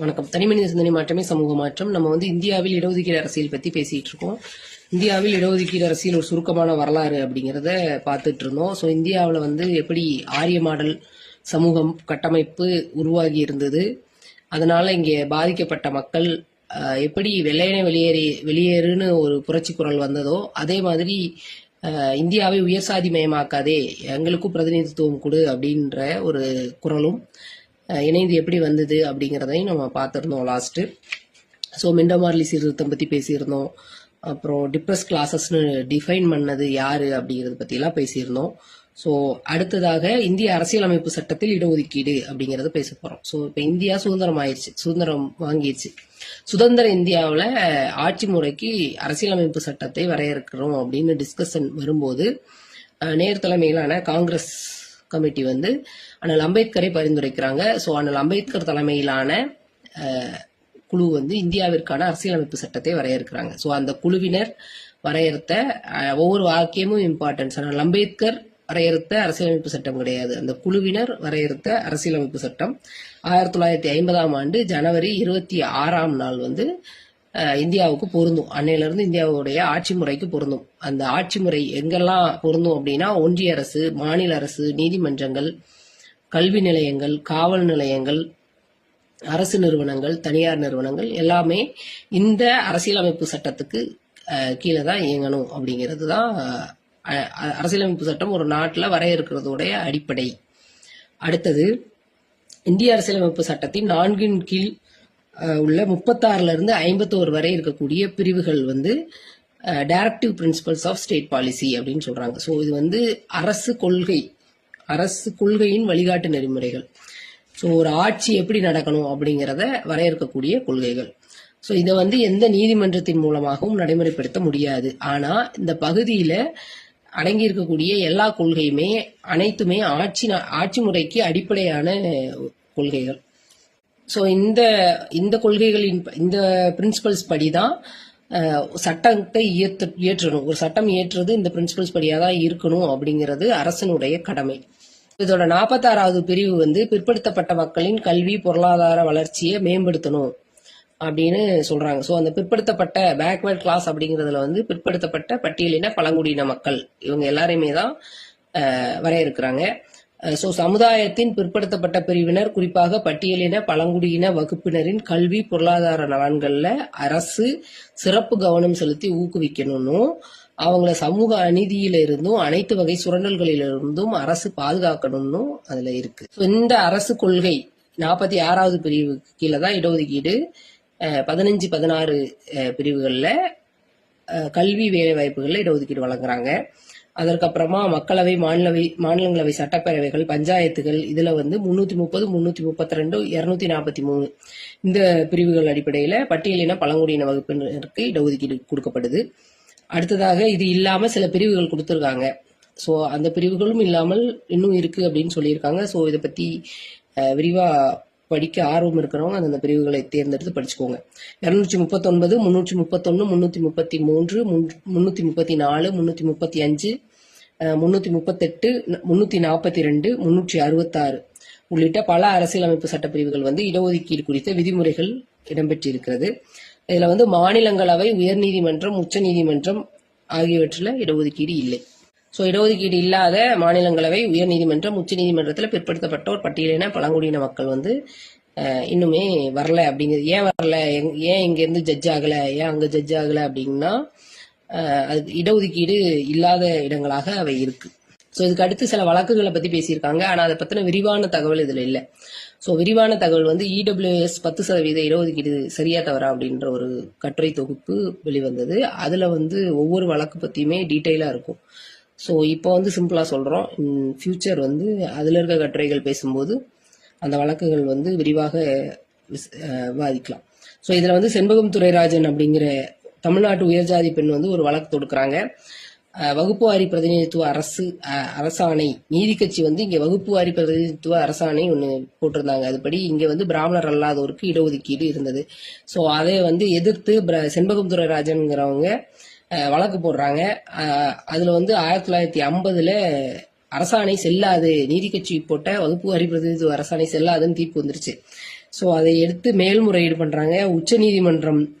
வணக்கம். தனிமனித சிந்தனை மாற்றமே சமூக மாற்றம். நம்ம வந்து இந்தியாவில் இடஒதுக்கீடு அரசியல் பத்தி பேசிட்டு இருக்கோம். இந்தியாவில் இடஒதுக்கீடு அரசியல் ஒரு சுருக்கமான வரலாறு அப்படிங்கறத பார்த்துட்டு இருந்தோம். ஸோ இந்தியாவில் வந்து எப்படி ஆரிய மாடல் சமூகம் கட்டமைப்பு உருவாகி இருந்தது? அதனால இங்கே பாதிக்கப்பட்ட மக்கள் எப்படி வெள்ளையனே வெளியேறி வெளியேறுன்னு ஒரு புரட்சி குரல் வந்ததோ அதே மாதிரி இந்தியாவை உயர்சாதி மயமாக்காதே எங்களுக்கும் பிரதிநிதித்துவம் கொடு அப்படின்ற ஒரு குரலும் இணைந்து எப்படி வந்தது அப்படிங்கிறதையும் நம்ம பார்த்துருந்தோம் லாஸ்ட்டு ஸோ மிண்டமார்லி சீர்திருத்தம் பற்றி பேசியிருந்தோம். அப்புறம் டிப்ரெஸ் கிளாஸஸ்னு டிஃபைன் பண்ணது யாரு அப்படிங்கிறத பற்றிலாம் பேசியிருந்தோம். ஸோ அடுத்ததாக இந்திய அரசியலமைப்பு சட்டத்தில் இடஒதுக்கீடு அப்படிங்கிறத பேச போகிறோம் ஸோ இப்போ இந்தியா சுதந்திரம் ஆயிடுச்சு. சுதந்திரம் வாங்கிடுச்சு. சுதந்திர இந்தியாவில் ஆட்சி முறைக்கு அரசியலமைப்பு சட்டத்தை வரையறுக்கிறோம் அப்படின்னு டிஸ்கஷன் வரும்போது நேர்தலைமையிலான தலைமையிலான காங்கிரஸ் கமிட்டி வந்து அண்ணல் அம்பேத்கரை பரிந்துரைக்கிறாங்க. ஸோ அண்ணல் அம்பேத்கர் தலைமையிலான குழு வந்து இந்தியாவிற்கான அரசியலமைப்பு சட்டத்தை வரையறுக்கிறாங்க. ஸோ அந்த குழுவினர் வரையறுத்த ஒவ்வொரு வாக்கியமும் இம்பார்ட்டன்ஸ் ஆனால் அம்பேத்கர் வரையறுத்த அரசியலமைப்பு சட்டம் கிடையாது. அந்த குழுவினர் வரையறுத்த அரசியலமைப்பு சட்டம் ஆயிரத்தி தொள்ளாயிரத்தி ஐம்பதாம் ஆண்டு ஜனவரி இருபத்தி ஆறாம் நாள் வந்து இந்தியாவுக்கு பொருந்தும். அன்னையிலிருந்து இந்தியாவுடைய ஆட்சி முறைக்கு பொருந்தும். அந்த ஆட்சி முறை எங்கெல்லாம் பொருந்தும் அப்படின்னா ஒன்றிய அரசு மாநில அரசு நீதிமன்றங்கள் கல்வி நிலையங்கள் காவல் நிலையங்கள் அரசு நிறுவனங்கள் தனியார் நிறுவனங்கள் எல்லாமே இந்த அரசியலமைப்பு சட்டத்துக்கு கீழே தான் இயங்கணும் அப்படிங்கிறது தான் அரசியலமைப்பு சட்டம் ஒரு நாட்டில் வரையறுக்கிறதுடைய அடிப்படை. அடுத்தது இந்திய அரசியலமைப்பு சட்டத்தின் நான்கின் கீழ் உள்ள முப்பத்தாறுலேருந்து ஐம்பத்தோரு வரை இருக்கக்கூடிய பிரிவுகள் வந்து directive principles of state policy அப்படின்னு சொல்கிறாங்க ஸோ இது வந்து அரசு கொள்கை அரசு கொள்கையின் வழிகாட்டு நெறிமுறைகள். ஸோ ஒரு ஆட்சி எப்படி நடக்கணும் அப்படிங்கிறத வரையறுக்கக்கூடிய கொள்கைகள். ஸோ இதை வந்து எந்த நீதிமன்றத்தின் மூலமாகவும் நடைமுறைப்படுத்த முடியாது. ஆனால் இந்த பகுதியில் அடங்கி இருக்கக்கூடிய எல்லா கொள்கையுமே அனைத்துமே ஆட்சி ஆட்சி முறைக்கு அடிப்படையான கொள்கைகள். ஸோ இந்த இந்த கொள்கைகளின் இந்த பிரின்சிபல்ஸ் படி தான் சட்டத்தை இயற்று இயற்றணும். ஒரு சட்டம் இயற்றுறது இந்த பிரின்சிபல்ஸ் படியாக தான் இருக்கணும் அப்படிங்கிறது அரசனுடைய கடமை. இதோட நாற்பத்தாறாவது பிரிவு வந்து பிற்படுத்தப்பட்ட மக்களின் கல்வி பொருளாதார வளர்ச்சியை மேம்படுத்தணும் அப்படின்னு சொல்றாங்க. ஸோ அந்த பிற்படுத்தப்பட்ட பேக்வேர்ட் கிளாஸ் அப்படிங்கிறதுல வந்து பிற்படுத்தப்பட்ட பட்டியலின பழங்குடியின மக்கள். இவங்க எல்லாரையுமே தான் வரையறுக்கிறாங்க. ஸோ சமுதாயத்தின் பிற்படுத்தப்பட்ட பிரிவினர் குறிப்பாக பட்டியலின பழங்குடியின வகுப்பினரின் கல்வி பொருளாதார நலன்கள்ல அரசு சிறப்பு கவனம் செலுத்தி ஊக்குவிக்கணும்னும் அவங்கள சமூக அநீதியில இருந்தும் அனைத்து வகை சுரண்டல்களிலிருந்தும் அரசு பாதுகாக்கணும்னு அதுல இருக்கு. இந்த அரசு கொள்கை நாற்பத்தி ஆறாவது பிரிவு கீழே தான் இடஒதுக்கீடு பதினஞ்சு பதினாறு பிரிவுகள்ல கல்வி வேலை வாய்ப்புகளில் இடஒதுக்கீடு வழங்குறாங்க. அதற்கப்புறமா மக்களவை மாநிலவை மாநிலங்களவை சட்டப்பேரவைகள் பஞ்சாயத்துகள் இதுல வந்து முன்னூத்தி முப்பது முன்னூத்தி முப்பத்தி ரெண்டு இருநூத்தி நாற்பத்தி மூணு. இந்த பிரிவுகள் அடிப்படையில பட்டியலின பழங்குடியின வகுப்பினருக்கு இடஒதுக்கீடு கொடுக்கப்படுது. அடுத்ததாக இது இல்லாம சில பிரிவுகள் கொடுத்துருக்காங்க. ஸோ அந்த பிரிவுகளும் இல்லாமல் இன்னும் இருக்கு அப்படின்னு சொல்லியிருக்காங்க. ஸோ இதை பத்தி விரிவாக விரிவா படிக்க ஆர்வம் இருக்கிறவங்க அந்தந்த பிரிவுகளை தேர்ந்தெடுத்து படிச்சுக்கோங்க. இரநூற்றி முப்பத்தொன்பது முந்நூற்றி முப்பத்தொன்று முந்நூற்றி முப்பத்தி மூன்று முன் முந்நூற்றி முப்பத்தி நாலு முந்நூற்றி முப்பத்தி அஞ்சு முன்னூத்தி முப்பத்தெட்டு முன்னூத்தி நாற்பத்தி ரெண்டு முன்னூற்றி அறுபத்தாறு உள்ளிட்ட பல அரசியலமைப்பு சட்டப்பிரிவுகள் வந்து இடஒதுக்கீடு குறித்த விதிமுறைகள் இடம்பெற்றிருக்கிறது. இதுல வந்து மாநிலங்களவை உயர்நீதிமன்றம் உச்சநீதிமன்றம் ஆகியவற்றில் இடஒதுக்கீடு இல்லை. ஸோ இடஒதுக்கீடு இல்லாத மாநிலங்களவை உயர்நீதிமன்றம் உச்சநீதிமன்றத்தில் பிற்படுத்தப்பட்டோர் பட்டியலின பழங்குடியின மக்கள் வந்து இன்னுமே வரல அப்படிங்கிறது. ஏன் வரல? ஏன் இங்கேருந்து ஜட்ஜ் ஆகலை? ஏன் அங்கே ஜட்ஜ் ஆகலை அப்படின்னா அது இடஒதுக்கீடு இல்லாத இடங்களாக அவை இருக்கு. ஸோ இதுக்கு அடுத்து சில வழக்குகளை பத்தி பேசியிருக்காங்க. ஆனா அதை பத்தின விரிவான தகவல் இதுல இல்லை. ஸோ விரிவான தகவல் வந்து இடபிள்யூஎஸ் பத்து சதவீத இடஒதுக்கீடு சரியா தவறா அப்படின்ற ஒரு கட்டுரை தொகுப்பு வெளிவந்தது. அதுல வந்து ஒவ்வொரு வழக்கு பத்தியுமே டீட்டெயிலா இருக்கும். ஸோ இப்போ வந்து சிம்பிளாக சொல்கிறோம் ஃபியூச்சர் வந்து அதில் இருக்க கட்டுரைகள் பேசும்போது அந்த வழக்குகள் வந்து விரிவாக விஸ்- விவாதிக்கலாம். ஸோ இதில் வந்து செண்பகம் துரைராஜன் அப்படிங்கிற தமிழ்நாட்டு உயர்ஜாதி பெண் வந்து ஒரு வழக்கு தொடுக்கிறாங்க. வகுப்பு வாரி பிரதிநிதித்துவ அரசு அரசாணை நீதி கட்சி வந்து இங்க வகுப்பு வாரி பிரதிநிதித்துவ அரசாணை ஒன்று போட்டிருந்தாங்க. அதுபடி இங்க வந்து பிராமணர் அல்லாதோருக்கு இடஒதுக்கீடு இருந்தது. ஸோ அதை வந்து எதிர்த்து பிர- செண்பகம் வழக்கு போடுறாங்க. அதில் அதுல வந்து ஆயிரத்தி தொள்ளாயிரத்தி ஐம்பதுல அரசாணை செல்லாது நீதி கட்சி போட்ட வகுப்பு வாரி பிரதிநிதித்துவ அரசாணை செல்லாதுன்னு தீர்ப்பு வந்துருச்சு. ஸோ அதை எடுத்து மேல்முறையீடு பண்றாங்க. உச்சநீதிமன்றம்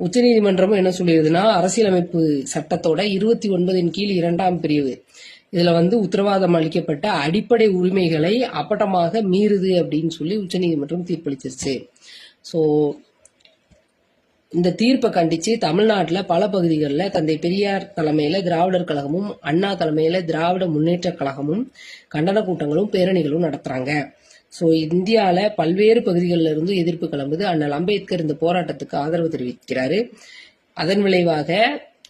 உச்சநீதிமன்றமும் என்ன சொல்லிடுதுன்னா அரசியலமைப்பு சட்டத்தோட இருபத்தி ஒன்பதின் கீழ் இரண்டாம் பிரிவு. இதுல வந்து உத்தரவாதம் அளிக்கப்பட்ட அடிப்படை உரிமைகளை அப்பட்டமாக மீறுது அப்படின்னு சொல்லி உச்சநீதிமன்றம் தீர்ப்பளிச்சிருச்சு. ஸோ இந்த தீர்ப்பை கண்டிச்சு தமிழ்நாட்டில் பல பகுதிகளில் தந்தை பெரியார் தலைமையில் திராவிடர் கழகமும் அண்ணா தலைமையில் திராவிட முன்னேற்ற கழகமும் கண்டன கூட்டங்களும் பேரணிகளும் நடத்துறாங்க. ஸோ இந்தியாவில் பல்வேறு பகுதிகளில் இருந்து எதிர்ப்பு கிளம்புது. அண்ணல் அம்பேத்கர் இந்த போராட்டத்துக்கு ஆதரவு தெரிவிக்கிறாரு. அதன் விளைவாக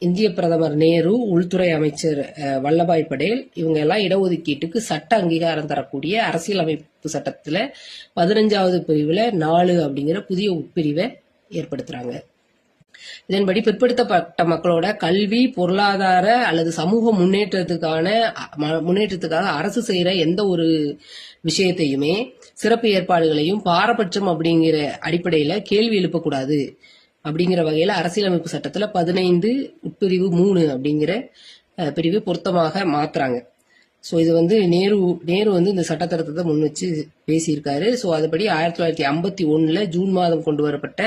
இந்திய பிரதமர் நேரு உள்துறை அமைச்சர் வல்லபாய் படேல் இவங்க எல்லாம் இடஒதுக்கீட்டுக்கு சட்ட அங்கீகாரம் தரக்கூடிய அரசியலமைப்பு சட்டத்தில் பதினஞ்சாவது பிரிவில் நாலு அப்படிங்கிற புதிய உட்பிரிவை ஏற்படுத்துகிறாங்க இதன்படி பிற்படுத்தப்பட்ட மக்களோட கல்வி பொருளாதார அல்லது சமூக முன்னேற்றத்துக்கான முன்னேற்றத்துக்காக அரசு செய்யற எந்த ஒரு விஷயத்தையுமே சிறப்பு ஏற்பாடுகளையும் பாரபட்சம் அப்படிங்கிற அடிப்படையில கேள்வி எழுப்பக்கூடாது அப்படிங்கிற வகையில அரசியலமைப்பு சட்டத்துல பதினைந்து உட்பிரிவு மூணு அப்படிங்கிற அஹ், பிரிவு பொருத்தமாக மாத்துறாங்க. ஸோ இது வந்து நேரு நேரு வந்து இந்த சட்ட முன் வச்சு பேசியிருக்காரு. ஸோ அதுபடி ஆயிரத்தி தொள்ளாயிரத்தி ஐம்பத்தி ஒன்றில் ஜூன் மாதம் கொண்டு வரப்பட்ட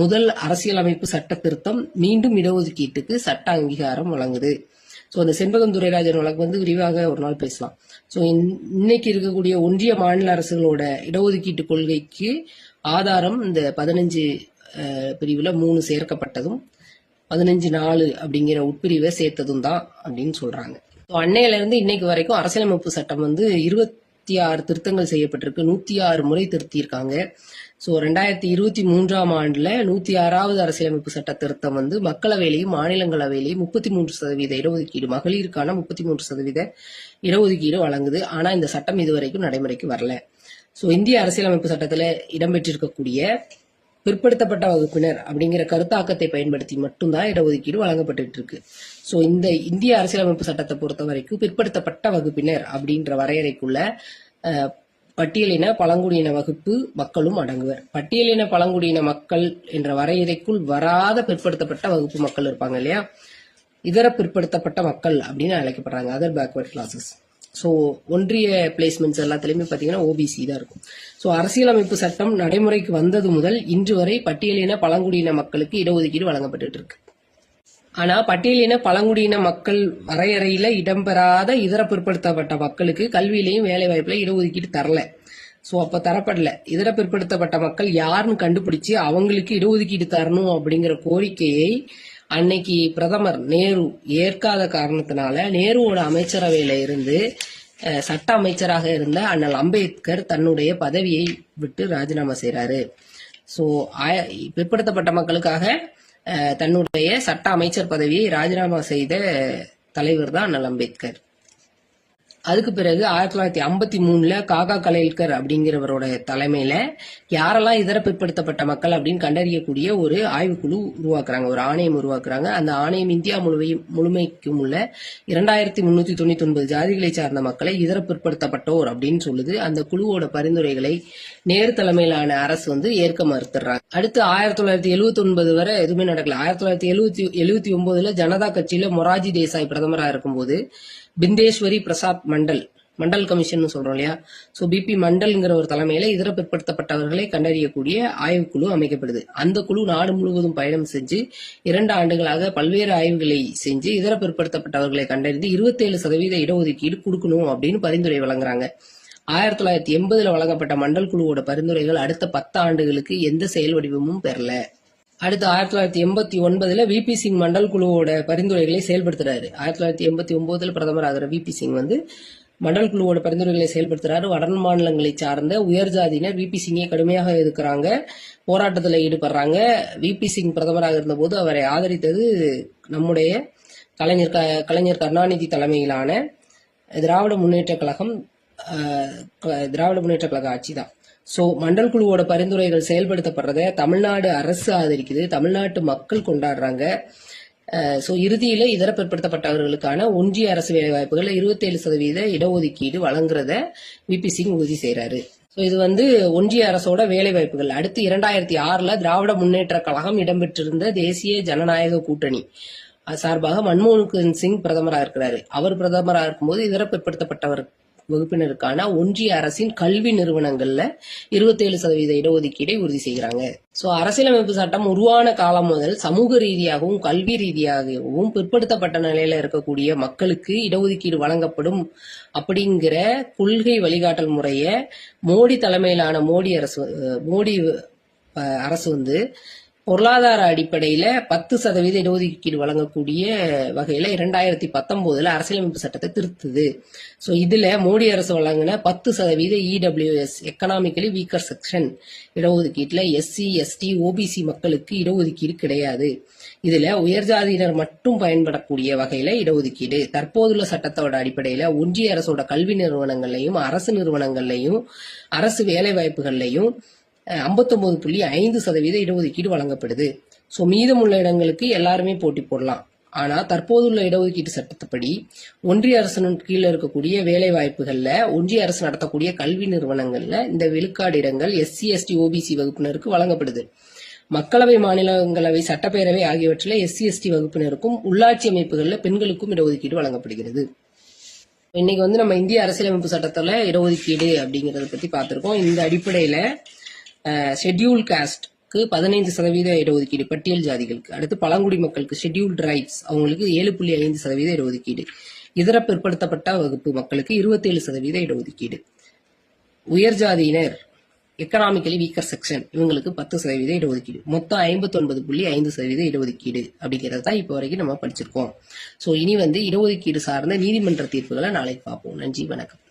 முதல் அரசியலமைப்பு சட்ட திருத்தம் மீண்டும் இடஒதுக்கீட்டுக்கு சட்ட அங்கீகாரம் வழங்குது. ஸோ அந்த செண்பகம் துரைராஜன் வழக்கு வந்து விரிவாக ஒரு நாள் பேசலாம். ஸோ இன்னைக்கு இருக்கக்கூடிய ஒன்றிய மாநில அரசுகளோட இடஒதுக்கீட்டு கொள்கைக்கு ஆதாரம் இந்த பதினஞ்சு பிரிவில் மூணு சேர்க்கப்பட்டதும் பதினஞ்சு நாலு அப்படிங்கிற உட்பிரிவை சேர்த்ததும் தான் அப்படின்னு சொல்கிறாங்க அன்னையில இருந்து இன்னைக்கு வரைக்கும் அரசியலமைப்பு சட்டம் வந்து இருபத்தி ஆறு திருத்தங்கள் செய்யப்பட்டிருக்கு. நூத்தி ஆறு முறை திருத்தியிருக்காங்க. ஸோ ரெண்டாயிரத்தி இருபத்தி மூன்றாம் ஆண்டுல நூத்தி ஆறாவது அரசியலமைப்பு சட்ட திருத்தம் வந்து மக்களவையிலையும் மாநிலங்களவையிலையும் முப்பத்தி மூன்று சதவீத இடஒதுக்கீடு மகளிருக்கான முப்பத்தி மூன்று சதவீத இடஒதுக்கீடு வழங்குது. ஆனா இந்த சட்டம் இதுவரைக்கும் நடைமுறைக்கு வரல. ஸோ இந்திய அரசியலமைப்பு சட்டத்துல இடம்பெற்றிருக்கக்கூடிய பிற்படுத்தப்பட்ட வகுப்பினர் அப்படிங்கிற கருத்தாக்கத்தை பயன்படுத்தி மட்டும்தான் இடஒதுக்கீடு வழங்கப்பட்டு இருக்கு ஸோ இந்த இந்திய அரசியலமைப்பு சட்டத்தை பொறுத்த வரைக்கும் பிற்படுத்தப்பட்ட வகுப்பினர் அப்படின்ற வரையறைக்குள்ள பட்டியலின பழங்குடியின வகுப்பு மக்களும் அடங்குவர். பட்டியலின பழங்குடியின மக்கள் என்ற வரையறைக்குள் வராத பிற்படுத்தப்பட்ட வகுப்பு மக்கள் இருப்பாங்க இல்லையா? இதர பிற்படுத்தப்பட்ட மக்கள் அப்படின்னு அழைக்கப்படுறாங்க அதர் பேக்வர்ட் கிளாஸஸ் ஸோ ஒன்றிய பிளேஸ்மெண்ட்ஸ் எல்லாத்துலேயுமே பார்த்தீங்கன்னா ஓபிசி தான் இருக்கும். ஸோ அரசியலமைப்பு சட்டம் நடைமுறைக்கு வந்தது முதல் இன்று வரை பட்டியலின பழங்குடியின மக்களுக்கு இடஒதுக்கீடு வழங்கப்பட்டு இருக்கு ஆனால் பட்டியலின பழங்குடியின மக்கள் வரையறையில் இடம்பெறாத இதர பிற்படுத்தப்பட்ட மக்களுக்கு கல்வியிலையும் வேலைவாய்ப்பில் இடஒதுக்கீடு தரல. ஸோ அப்போ தரப்படல. இதர பிற்படுத்தப்பட்ட மக்கள் யாருன்னு கண்டுபிடிச்சு அவங்களுக்கு இடஒதுக்கீடு தரணும் அப்படிங்கிற கோரிக்கையை அன்னைக்கு பிரதமர் நேரு ஏற்காத காரணத்தினால நேருவோட அமைச்சரவையில இருந்து சட்ட அமைச்சராக இருந்த அண்ணல் அம்பேத்கர் தன்னுடைய பதவியை விட்டு ராஜினாமா செய்கிறாரு ஸோ பிற்படுத்தப்பட்ட மக்களுக்காக தன்னுடைய சட்ட அமைச்சர் பதவியை ராஜினாமா செய்த தலைவர் தான் அண்ணல் அம்பேத்கர். அதுக்கு பிறகு ஆயிரத்தி தொள்ளாயிரத்தி ஐம்பத்தி மூணுல காகா கலைல்கர் அப்படிங்கிறவரோட தலைமையில யாரெல்லாம் இதர பிற்படுத்தப்பட்ட மக்கள் அப்படின்னு கண்டறியக்கூடிய ஒரு ஆய்வுக்குழு உருவாக்குறாங்க. ஒரு ஆணையம் உருவாக்குறாங்க. அந்த ஆணையம் இந்தியா முழுவையும் முழுமைக்கும் உள்ள இரண்டாயிரத்தி முன்னூத்தி தொண்ணூத்தி ஒன்பது ஜாதிகளை சார்ந்த மக்களை இதர பிற்படுத்தப்பட்டோர் அப்படின்னு சொல்லுது. அந்த குழுவோட பரிந்துரைகளை நேரு தலைமையிலான அரசு வந்து ஏற்க மறுத்துறாங்க அடுத்து ஆயிரத்தி தொள்ளாயிரத்தி எழுவத்தி ஒன்பது வரை எதுவுமே நடக்கல. ஆயிரத்தி தொள்ளாயிரத்தி எழுவத்தி எழுவத்தி ஒன்பதுல ஜனதா கட்சியில மொராஜி தேசாய் பிரதமராக இருக்கும்போது பிந்தேஸ்வரி பிரசாத் மண்டல் மண்டல் கமிஷன் சொல்றோம் இல்லையா? ஸோ பிபி மண்டல்ங்கிற ஒரு தலைமையில இதர பிற்படுத்தப்பட்டவர்களை கண்டறியக்கூடிய ஆய்வுக்குழு அமைக்கப்படுது. அந்த குழு நாடு முழுவதும் பயணம் செஞ்சு இரண்டு ஆண்டுகளாக பல்வேறு ஆய்வுகளை செஞ்சு இதர பிற்படுத்தப்பட்டவர்களை கண்டறிந்து இருபத்தேழு சதவீத இடஒதுக்கீடு கொடுக்கணும் அப்படின்னு பரிந்துரை வழங்குறாங்க. ஆயிரத்தி தொள்ளாயிரத்தி எண்பதுல வழங்கப்பட்ட மண்டல் குழுவோட பரிந்துரைகள் அடுத்த பத்து ஆண்டுகளுக்கு எந்த செயல் வடிவமும் பெறல. அடுத்து ஆயிரத்தி தொள்ளாயிரத்தி எண்பத்தி ஒன்பதுல விபி சிங் மண்டல் குழுவோட பரிந்துரைகளை செயல்படுத்துறாரு. ஆயிரத்தி தொள்ளாயிரத்தி எண்பத்தி ஒன்பதுல பிரதமர் ஆகிற விபி சிங் வந்து மண்டல் குழுவோட பரிந்துரைகளை செயல்படுத்துறாரு. வட மாநிலங்களை சார்ந்த உயர் ஜாதியினர் விபி சிங்கை கடுமையாக எதிர்க்கிறாங்க. போராட்டத்தில் ஈடுபடுறாங்க. விபி சிங் பிரதமராக இருந்தபோது அவரை ஆதரித்தது நம்முடைய கலைஞர் க- கலைஞர் கருணாநிதி தலைமையிலான திராவிட முன்னேற்ற கழகம் திராவிட முன்னேற்ற கழக ஆட்சி தான் ஸோ மண்டல் குழுவோட பரிந்துரைகள் செயல்படுத்தப்படுறத தமிழ்நாடு அரசு ஆதரிக்குது. தமிழ்நாட்டு மக்கள் கொண்டாடுறாங்க. ஸோ இறுதியில் இதர பிற்படுத்தப்பட்டவர்களுக்கான ஒன்றிய அரசு வேலைவாய்ப்புகள் இருபத்தேழு சதவீத இடஒதுக்கீடு வழங்குறத விபி சிங் உறுதி செய்கிறாரு ஸோ இது வந்து ஒன்றிய அரசோட வேலைவாய்ப்புகள் அடுத்து இரண்டாயிரத்தி ஆறில் திராவிட முன்னேற்ற கழகம் இடம்பெற்றிருந்த தேசிய ஜனநாயக கூட்டணி. அது சார்பாக மன்மோகன் சிங் பிரதமராக இருக்கிறாரு. அவர் பிரதமராக இருக்கும்போது இதர பிற்படுத்தப்பட்டவர் வகுப்பினருக்கான ஒன்றிய அரசின் கல்வி நிறுவனங்கள்ல இருபத்தேழு சதவீத இடஒதுக்கீடை உறுதி செய்கிறாங்க. சோ அரசியலமைப்பு சட்டம் உருவான காலம் முதல் சமூக ரீதியாகவும் கல்வி ரீதியாகவும் பிற்படுத்தப்பட்ட நிலையில இருக்கக்கூடிய மக்களுக்கு இடஒதுக்கீடு வழங்கப்படும் அப்படிங்கிற கொள்கை வழிகாட்டல் முறைய மோடி தலைமையிலான மோடி அரசு மோடி அரசு வந்து பொருளாதார அடிப்படையில பத்து சதவீத இடஒதுக்கீடு வழங்கக்கூடிய வகையில இரண்டாயிரத்தி பத்தொன்பதுல அரசியலமைப்பு சட்டத்தை திருத்துது. ஸோ இதுல மோடி அரசு வழங்கின பத்து சதவீத இடபிள்யூஎஸ் எக்கனாமிக்கலி வீக்கர் செக்ஷன் இடஒதுக்கீட்டுல எஸ்சி எஸ்டி ஓபிசி மக்களுக்கு இடஒதுக்கீடு கிடையாது. இதுல உயர்ஜாதியினர் மட்டும் பயன்படக்கூடிய வகையில இடஒதுக்கீடு. தற்போதுள்ள சட்டத்தோட அடிப்படையில ஒன்றிய அரசோட கல்வி நிறுவனங்கள்லையும் அரசு நிறுவனங்கள்லையும் அரசு வேலை வாய்ப்புகள்லையும் ஐம்பத்தொம்பது புள்ளி ஐந்து சதவீத இடஒதுக்கீடு வழங்கப்படுது. ஸோ மீதமுள்ள இடங்களுக்கு எல்லாருமே போட்டி போடலாம். ஆனால் தற்போதுள்ள இடஒதுக்கீட்டு சட்டத்துப்படி ஒன்றிய அரசின் கீழே இருக்கக்கூடிய வேலை வாய்ப்புகளில் ஒன்றிய அரசு நடத்தக்கூடிய கல்வி நிறுவனங்களில் இந்த விழுக்காடு இடங்கள் எஸ்சி எஸ்டி ஓபிசி வகுப்பினருக்கு வழங்கப்படுது. மக்களவை மாநிலங்களவை சட்டப்பேரவை ஆகியவற்றில் எஸ்சி எஸ்டி வகுப்பினருக்கும் உள்ளாட்சி அமைப்புகளில் பெண்களுக்கும் இடஒதுக்கீடு வழங்கப்படுகிறது. இன்னைக்கு வந்து நம்ம இந்திய அரசியலமைப்பு சட்டத்தில் இடஒதுக்கீடு அப்படிங்கறத பத்தி பார்த்துருக்கோம். இந்த அடிப்படையில் ஷெட்யூல் காஸ்ட்க்கு பதினைந்து சதவீத இடஒதுக்கீடு பட்டியல் ஜாதிகளுக்கு. அடுத்து பழங்குடி மக்களுக்கு ஷெட்யூல்ட் ரைட்ஸ் அவங்களுக்கு ஏழு புள்ளி ஐந்து சதவீத இடஒதுக்கீடு. இதர பிற்படுத்தப்பட்ட வகுப்பு மக்களுக்கு இருபத்தேழு சதவீத இடஒதுக்கீடு. உயர் ஜாதியினர் எக்கனாமிக்கலி வீக்கர் செக்ஷன் இவங்களுக்கு பத்து சதவீத இடஒதுக்கீடு. மொத்தம் ஐம்பத்தொன்பது புள்ளி ஐந்து சதவீத இடஒதுக்கீடு அப்படிங்கிறது தான் இப்போ வரைக்கும் நம்ம படிச்சிருக்கோம். ஸோ இனி வந்து இடஒதுக்கீடு சார்ந்த நீதிமன்ற தீர்ப்புகளை நாளைக்கு பார்ப்போம். நன்றி வணக்கம்.